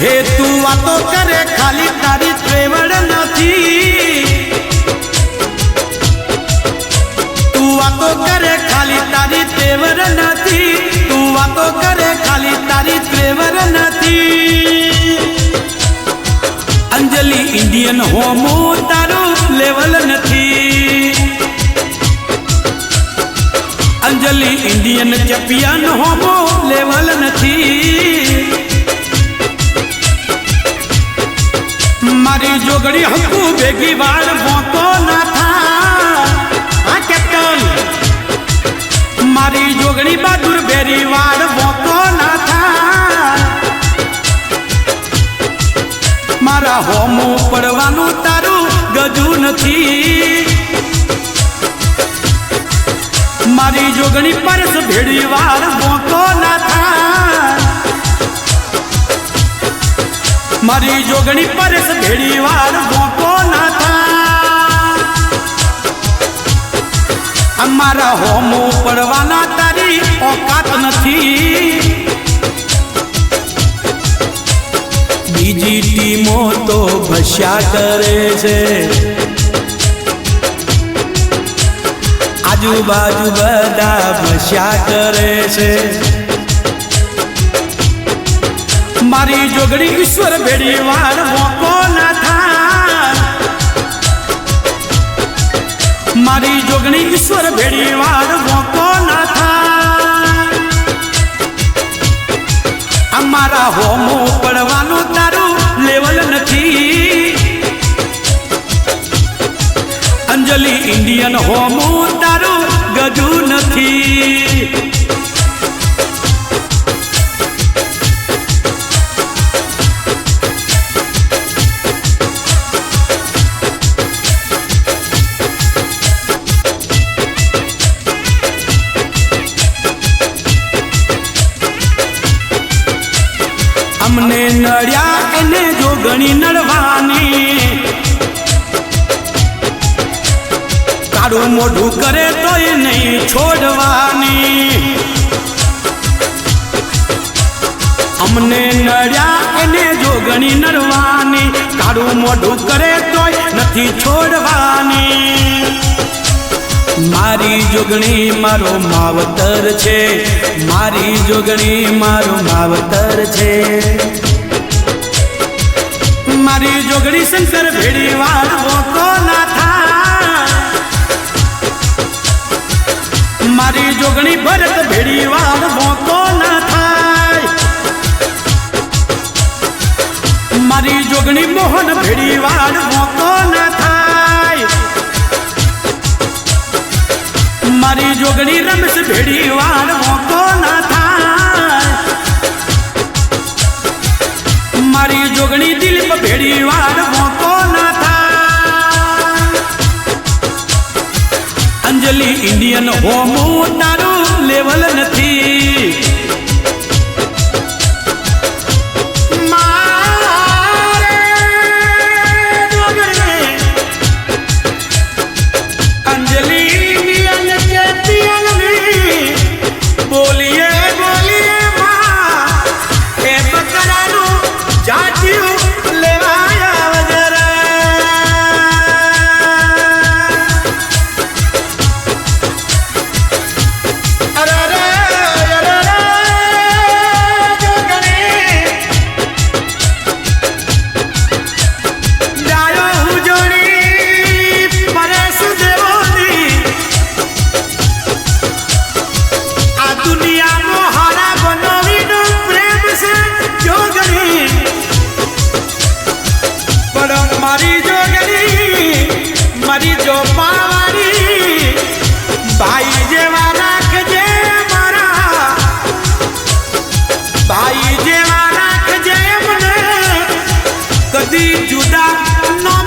હે તું વાતો કરે, ખાલી તારી ત્રેવડ નથી. તું વાતો કરે, ખાલી તારી ત્રેવડ નથી. તું વાતો કરે, ખાલી તારી ત્રેવડ નથી. અંજલિ ઇન્ડિયન હોમ તારું લેવલ નથી. અંજલિ ઇન્ડિયન ચેમ્પિયન હોમો મારી હતું ભેગી વાળ મોતો ના કેપ્ટન. મારી જોગણી બહાદુર બેરી વાળ મોતો ના થા. મારા હોમો પડવાનું તારું ગજુ નથી. મારી જોગણી પરસ ભેડી વાર મારી જોગણી પરસ ભેડી વાર મોકો ના અમારા હોમો પડવાના તારી ઓકાત નથી. બીજી ટીમો તો ભસ્યા કરે છે. આજુબાજુ બધા ભસ્યા કરે છે. મારી જોગડી ઈશ્વર ભેડી વાર મોકો ના થાય મારી જોગણી ઈશ્વર ભેડી વાર મોકો ના થાય અમારા હોમો પડવાનું તારું લેવલ નથી. અંજલિ ઇન્ડિયન હોમો અમને નડ્યા એને જો ગણી નડવાની. કાળું મોઢું કરે તોય નહીં છોડવાની. અમને નડ્યા એને જો ગણી નડવાની. કાળું મોઢું કરે તોય નથી છોડવાની. મારી જોગણી મારો માવતર છે. મારી જોગણી મારો માવતર છે. મારી જોગણી શંકર ભેડી વાળો તો ના થાય? મારી જોગણી ભરત ભેડી વાળ તો ના થાય? મારી જોગણી મોહન ભેડી વાળ તો ના થાય? મારી જોગણી રમશ ભેડી વાર મોકો ના થાય. મારી જોગણી દિલીપ ભેડી વાર મોકો ના થાય. અંજલિ ઇન્ડિયન હોમો તારું લેવલ નથી. અંજલિ dark.